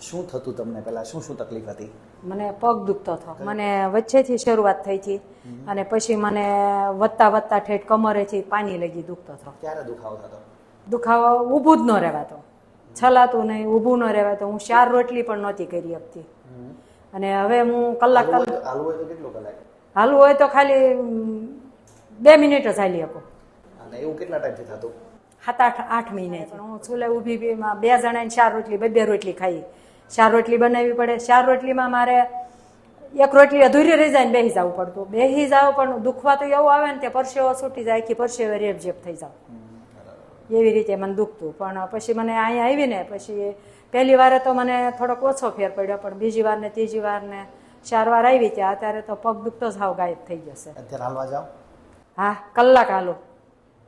શું થતું તમને પહેલા? શું શું તકલીફ હતી? મને પગ દુખતો હતો. મને વચ્ચેથી શરૂઆત થઈ હતી અને પછી મને વધતા વધતા ઠેઠ કમરેથી પાણી લગી દુખતો હતો. ક્યારે દુખાવો થતો? દુખાવો ઊભું જ ન રહેવાતો. છલાતું નહીં ઊભું ન રહેવાતું. હું ચાર રોટલી પણ નહોતી કરી શકતી અને હવે હું કલાક કલાક હાલવું હોય તો કેટલું કલાક? હાલવું હોય તો ખાલી બે મિનિટ જ હાલી શકું. અને એવું કેટલા ટાઈમથી થતું? સાત આઠ આઠ મહિને હું ચૂલે ઊભી બે જણાને ચાર રોટલી બે બે રોટલી ખાઈ. ચાર રોટલી બનાવવી પડે. ચાર રોટલીમાં મારે એક રોટલી અધૂરી રહી જાય ને બેસી જવું પડતું. બેસી જાવ પણ દુખવા તો એવું આવે ને તે પરસેવો છૂટી જાય કે પરસેવે રેપ જેપ થઈ જાવ એવી રીતે મને દુખતું. પણ પછી મને અહીંયા આવીને પછી પહેલી વારે તો મને થોડોક ઓછો ફેર પડ્યો પણ બીજી વાર ને ત્રીજી વાર ને ચાર વાર આવી ત્યાં અત્યારે તો પગ દુખતો જ હાવ ગાયબ થઈ જશે અત્યારે હાલવા જાઓ? હા કલાક હાલો.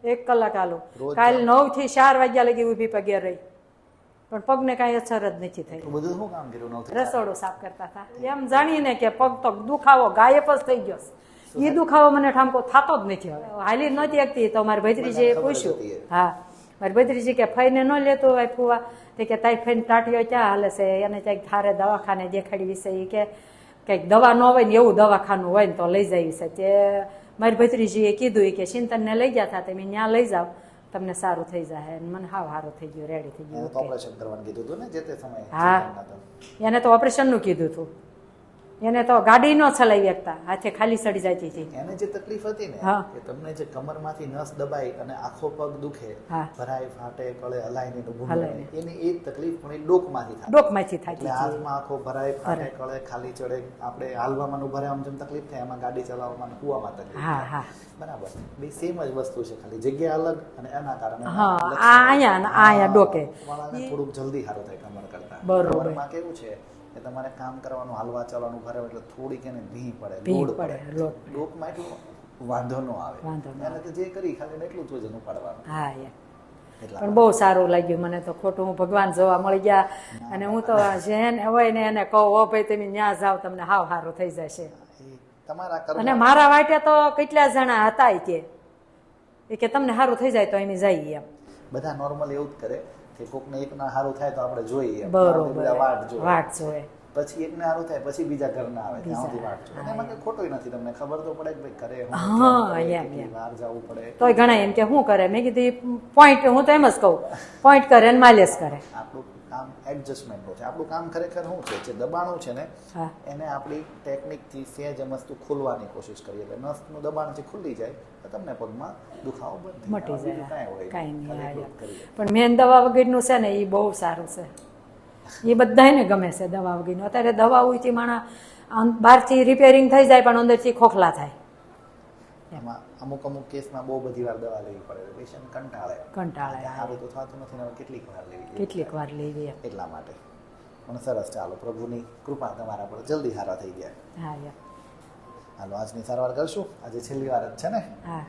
એક કલાક હાલો. કાલ નવથી ચાર વાગ્યા લગી ઊભી પગે રહી. પણ પગને કાંઈ અસર જ નથી થઈ. બધું શું કામ કર્યું? રસોડું સાફ કરતા હતા. એમ જાણીને કે પગ તો દુખાવો ગાયબ જ થઈ ગયો એ દુખાવો મને ઠામકો થતો જ નથી હવે. હાલી નહોતી એકતી તો મારી ભત્રીજીએ પૂછ્યું. હા. મારી ભત્રીજી કે ફઈને ન લેતો હોય ફુવા? તે કે તાઈ ફઈને ટાટીઓ ક્યાં હાલે છે? એને ક્યાંક થારે દવાખાને દેખાડી વિશે એ કે કંઈક દવા ન હોય ને એવું દવાખાનું હોય ને તો લઈ જાય છે. તે મારી ભત્રીજીએ કીધું કે ચિંતનને લઈ ગયા હતા તમે ત્યાં લઈ જાઓ તમને સારું થઈ જાય અને મને હાવ સારું થઈ ગયું રેડી થઈ ગયું. ઓપરેશન કરવાનું કીધું હતું ને જે તે સમયે હા. એને તો ઓપરેશનનું કીધું હતું. એને તો ગાડી ન ચલાવી શકતા. હાથે ખાલી સડી જતી હતી. એને જે તકલીફ હતી ને કે તમને જે કમરમાંથી નસ દબાઈ અને આખો પગ દુખે ભરાય ફાટે કળે હલાઈને ઊભું એની એ તકલીફ પણ એ ડોકમાંથી થાય. ડોકમાંથી થાય એટલે હાથમાં આખો ભરાય ફાટે કળે ખાલી ચડે આપણે હાલવામાં ને ઊભા રહેવામાં જેમ તકલીફ થાય એમાં ગાડી ચલાવવામાં કુવામાં તકલીફ બરાબર. બે સેમ જ વસ્તુ છે ખાલી. જગ્યા અલગ અને એના કારણે હા, લક્ષણ આ અહીંયા આ અહીંયા ડોકે. થોડુંક જલ્દી સારું થાય કમર કરતા. બરોબર. માં કેવું છે કે તમારે કામ કરવાનું હાલવા ચાલવાનું ભરે એટલે થોડીક એને ભીં પડે લોડ પડે, લોકમાં એટલું વાંધો ન આવે. એને તો જે કરી ખાલી એટલું જ વજન ઉપાડવાનું. હા યાર પણ બહુ સારું લાગ્યું મને તો. ખોટું હું ભગવાન જોવા મળી ગયા. અને હું તો જેને હોય ને એને કહું ઓ ભાઈ તમે ત્યાં જાઓ તમને હાવ સારું થઈ જશે. અને મારા વાટે તો કેટલા જણા હતા કે. કે તમને સારું થઈ જાય તો એની જઈએ. એમ. બધા નોર્મલ એવું જ કરે. કે કોકને એકના સારું થાય તો આપણે જોઈએ. બરોબર. વાટ જોઈએ વાટ જોવે. પછી એકને સારું થાય પછી બીજા ઘરના આવે ત્યાં સુધી વાટ જોઈએ એમાં કઈ ખોટું નથી. તમને ખબર તો પડે કે ભાઈ કરે હા, કેમ એમ, એમ. વાર જવું પડે. તોય ઘણા એમ કે શું કરે? મેં કીધું પોઈન્ટ હું તો એમ જ કહું. પોઈન્ટ કરે ને માલિશ કરે. આપણું કામ એડજસ્ટમેન્ટનું છે. આપણું કામ ખરેખર શું છે? જે દબાણું છે ને એને આપણી ટેકનિકથી સહેજ એ વસ્તુ ખોલવાની કોશિશ કરીએ. એટલે નસનું દબાણ જે ખુલ્લી જાય તો તમને પગમાં દુખાવો બંધ મટી જાય. કાંઈ હોય કાંઈ નહીં. પણ મેન દવા વગેરેનું છે ને એ બહુ સારું છે. એ બધાને ગમે છે દવા વગેરેનું. અત્યારે દવા ઉઈથી માણા બહારથી રિપેરિંગ થઈ જાય પણ અંદરથી ખોખલા થાય. એમાં અમુક અમુક કેસમાં બહુ બધી વાર દવા લેવી પડે પેશન્ટ કંટાળે. કંટાળે. સારું તો થતું નથી હવે કેટલીક વાર લેવી. કેટલીક વાર લેવી લઈએ એટલા માટે. પણ સરસ ચાલો પ્રભુની કૃપા તમારા પર જલ્દી સારા થઈ ગયા. હા હાલો આજની સારવાર કરશું. આજે છેલ્લી વાર જ છે ને? હા.